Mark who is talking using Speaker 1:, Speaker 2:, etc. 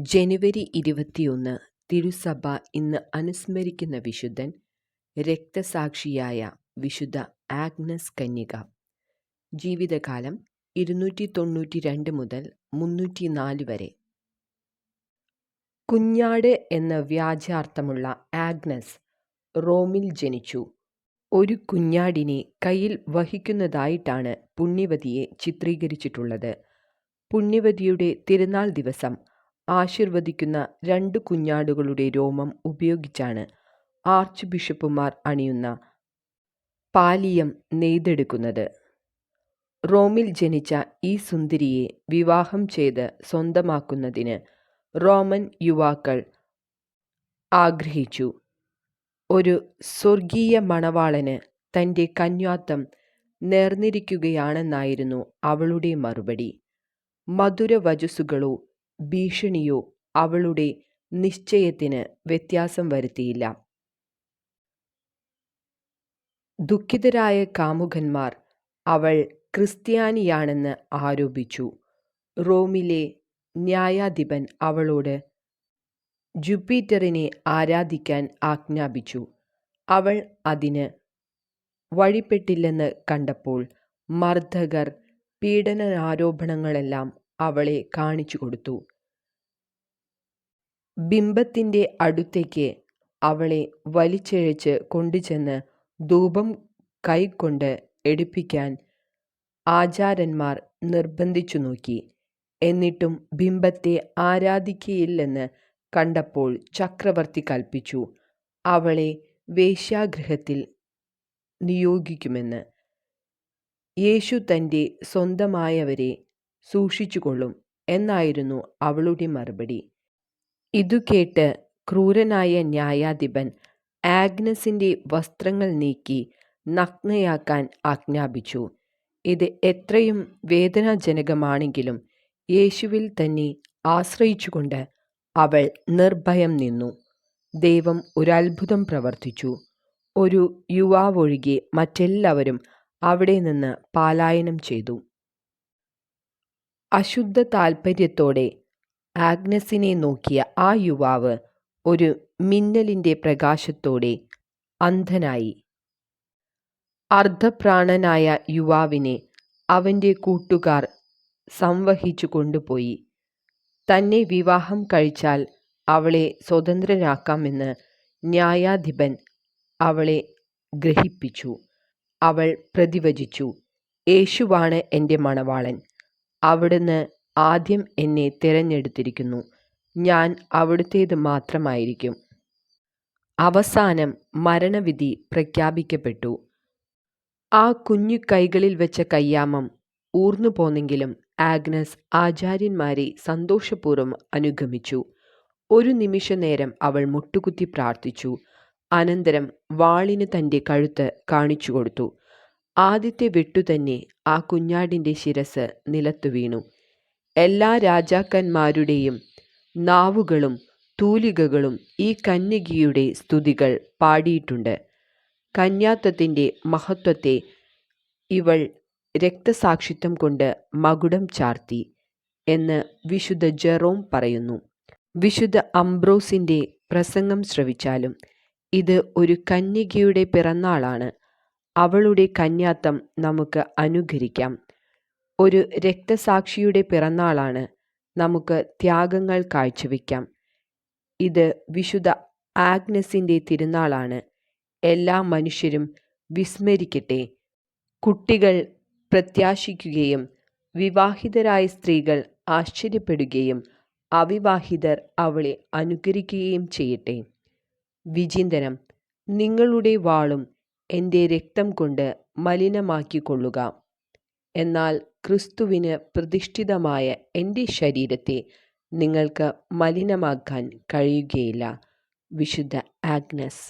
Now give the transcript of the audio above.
Speaker 1: ജനുവരി ഇരുപത്തിയൊന്ന് തിരുസഭ ഇന്ന് അനുസ്മരിക്കുന്ന വിശുദ്ധൻ രക്തസാക്ഷിയായ വിശുദ്ധ ആഗ്നസ് കന്യക. ജീവിതകാലം ഇരുന്നൂറ്റി തൊണ്ണൂറ്റി രണ്ട് മുതൽ മുന്നൂറ്റി നാല് വരെ. കുഞ്ഞാട് എന്ന വ്യാജാർത്ഥമുള്ള ആഗ്നസ് റോമിൽ ജനിച്ചു. ഒരു കുഞ്ഞാടിനെ കയ്യിൽ വഹിക്കുന്നതായിട്ടാണ് പുണ്യവതിയെ ചിത്രീകരിച്ചിട്ടുള്ളത്. പുണ്യവതിയുടെ തിരുനാൾ ദിവസം ആശീർവദിക്കുന്ന രണ്ട് കുഞ്ഞാടുകളുടെ രോമം ഉപയോഗിച്ചാണ് ആർച്ച് ബിഷപ്പുമാർ അണിയുന്ന പാലിയം നെയ്തെടുക്കുന്നത്. റോമിൽ ജനിച്ച ഈ സുന്ദരിയെ വിവാഹം ചെയ്ത് സ്വന്തമാക്കുന്നതിന് റോമൻ യുവാക്കൾ ആഗ്രഹിച്ചു. ഒരു സ്വർഗീയ മണവാളന് തന്റെ കന്യാത്തം നേർന്നിരിക്കുകയാണെന്നായിരുന്നു അവളുടെ മറുപടി. മധുരവചസ്സുകളോ ഭീഷണിയോ അവളുടെ നിശ്ചയത്തിന് വ്യത്യാസം വരുത്തിയില്ല. ദുഃഖിതരായ കാമുകന്മാർ അവൾ ക്രിസ്ത്യാനിയാണെന്ന് ആരോപിച്ചു. റോമിലെ ന്യായാധിപൻ അവളോട് ജുപ്പിറ്ററിനെ ആരാധിക്കാൻ ആജ്ഞാപിച്ചു. അവൾ അതിന് വഴിപ്പെട്ടില്ലെന്ന് കണ്ടപ്പോൾ മർദ്ദകർ പീഡനാരോപണങ്ങളെല്ലാം അവളെ കാണിച്ചു കൊടുത്തു. ബിംബത്തിന്റെ അടുത്തേക്ക് അവളെ വലിച്ചിഴച്ച് കൊണ്ടുചെന്ന് ധൂപം കൈക്കൊണ്ട് എടുപ്പിക്കാൻ ആചാരന്മാർ നിർബന്ധിച്ചു നോക്കി. എന്നിട്ടും ബിംബത്തെ ആരാധിക്കയില്ലെന്ന് കണ്ടപ്പോൾ ചക്രവർത്തി കൽപ്പിച്ചു. അവളെ വേശ്യാഗൃഹത്തിൽ നിയോഗിക്കുമെന്ന്. യേശു തന്റെ സ്വന്തമായവരെ സൂക്ഷിച്ചുകൊള്ളും എന്നായിരുന്നു അവളുടെ മറുപടി. ഇതു കേട്ട് ക്രൂരനായ ന്യായാധിപൻ ആഗ്നസിന്റെ വസ്ത്രങ്ങൾ നീക്കി നഗ്നയാക്കാൻ ആജ്ഞാപിച്ചു. ഇത് എത്രയും വേദനാജനകമാണെങ്കിലും യേശുവിൽ തന്നെ ആശ്രയിച്ചുകൊണ്ട് അവൾ നിർഭയം നിന്നു. ദൈവം ഒരു അത്ഭുതം പ്രവർത്തിച്ചു. ഒരു യുവാവൊഴികെ മറ്റെല്ലാവരും അവിടെ നിന്ന് പാലായനം ചെയ്തു. അശുദ്ധ താൽപ്പര്യത്തോടെ ആഗ്നസിനെ നോക്കിയ ആ യുവാവ് ഒരു മിന്നലിന്റെ പ്രകാശത്തോടെ അന്ധനായി. അർദ്ധപ്രാണനായ യുവാവിനെ അവന്റെ കൂട്ടുകാർ സംവഹിച്ചു കൊണ്ടുപോയി. തന്നെ വിവാഹം കഴിച്ചാൽ അവളെ സ്വതന്ത്രരാക്കാമെന്ന് ന്യായാധിപൻ അവളെ ഗ്രഹിപ്പിച്ചു. അവൾ പ്രതിവചിച്ചു യേശുവാണ് എന്റെ മണവാളൻ. അവിടുന്ന് ആദ്യം എന്നെ തിരഞ്ഞെടുത്തിരിക്കുന്നു. ഞാൻ അവിടുത്തേത് മാത്രമായിരിക്കും. അവസാനം മരണവിധി പ്രഖ്യാപിക്കപ്പെട്ടു. ആ കുഞ്ഞു കൈകളിൽ വെച്ച കയ്യാമം ഊർന്നു പോന്നെങ്കിലും ആഗ്നസ് ആചാര്യന്മാരെ സന്തോഷപൂർവം അനുഗമിച്ചു. ഒരു നിമിഷ നേരം അവൾ മുട്ടുകുത്തി പ്രാർത്ഥിച്ചു. അനന്തരം വാളിന് തന്റെ കഴുത്ത് കാണിച്ചു കൊടുത്തു ആദ്യത്തെ വെട്ടുതന്നെ ആ കുഞ്ഞാടിന്റെ ശിരസ് നിലത്തു വീണു. എല്ലാ രാജാക്കന്മാരുടെയും നാവുകളും തൂലികകളും ഈ കന്യകിയുടെ സ്തുതികൾ പാടിയിട്ടുണ്ട്. കന്യാത്വത്തിന്റെ മഹത്വത്തെ ഇവൾ രക്തസാക്ഷിത്വം കൊണ്ട് മകുടം ചാർത്തി എന്ന് വിശുദ്ധ ജെറോം പറയുന്നു. വിശുദ്ധ അംബ്രോസിന്റെ പ്രസംഗം ശ്രവിച്ചാലും ഇത് ഒരു കന്യകയുടെ പിറന്നാളാണ്. അവളുടെ കന്യാത്തം നമുക്ക് അനുകരിക്കാം. ഒരു രക്തസാക്ഷിയുടെ പിറന്നാളാണ് നമുക്ക് ത്യാഗങ്ങൾ കാഴ്ചവെക്കാം ഇത് വിശുദ്ധ ആഗ്നസിന്റെ തിരുനാളാണ്. എല്ലാ മനുഷ്യരും വിസ്മരിക്കട്ടെ. കുട്ടികൾ പ്രത്യാശിക്കുകയും വിവാഹിതരായ സ്ത്രീകൾ ആശ്ചര്യപ്പെടുകയും അവിവാഹിതർ അവളെ അനുകരിക്കുകയും ചെയ്യട്ടെ. വിചിന്തനം നിങ്ങളുടെ വാളും എന്റെ രക്തം കൊണ്ട് മലിനമാക്കിക്കൊള്ളുക. എന്നാൽ ക്രിസ്തുവിന് പ്രതിഷ്ഠിതമായ എന്റെ ശരീരത്തെ നിങ്ങൾക്ക് മലിനമാക്കാൻ കഴിയുകയില്ല. വിശുദ്ധ ആഗ്നസ്.